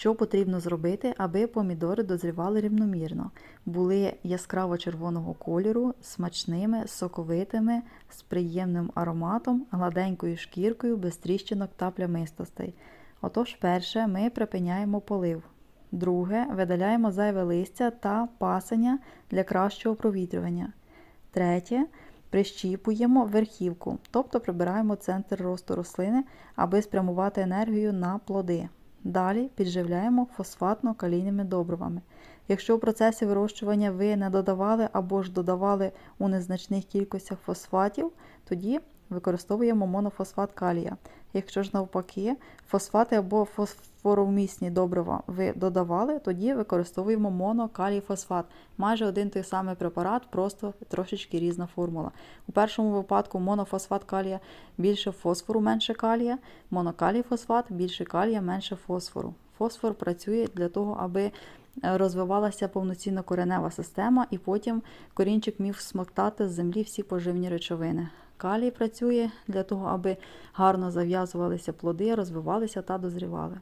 Що потрібно зробити, аби помідори дозрівали рівномірно, були яскраво червоного кольору, смачними, соковитими, з приємним ароматом, гладенькою шкіркою, без тріщинок та плямистостей. Отож, перше, ми припиняємо полив. Друге, видаляємо зайве листя та пасення для кращого провітрювання. Третє, прищіпуємо верхівку, тобто прибираємо центр росту рослини, аби спрямувати енергію на плоди. Далі підживляємо фосфатно-калійними добривами. Якщо в процесі вирощування ви не додавали або ж додавали у незначних кількостях фосфатів, тоді використовуємо монофосфат калія. Якщо ж навпаки, фосфати або фосфоровмісні добрива ви додавали, тоді використовуємо монокалій-фосфат. Майже один той самий препарат, просто трошечки різна формула. У першому випадку монофосфат калія більше фосфору, менше калія, монокалій-фосфат більше калія, менше фосфору. Фосфор працює для того, аби розвивалася повноцінна коренева система, і потім корінчик міг смоктати з землі всі поживні речовини. Калій працює для того, аби гарно зав'язувалися плоди, розвивалися та дозрівали.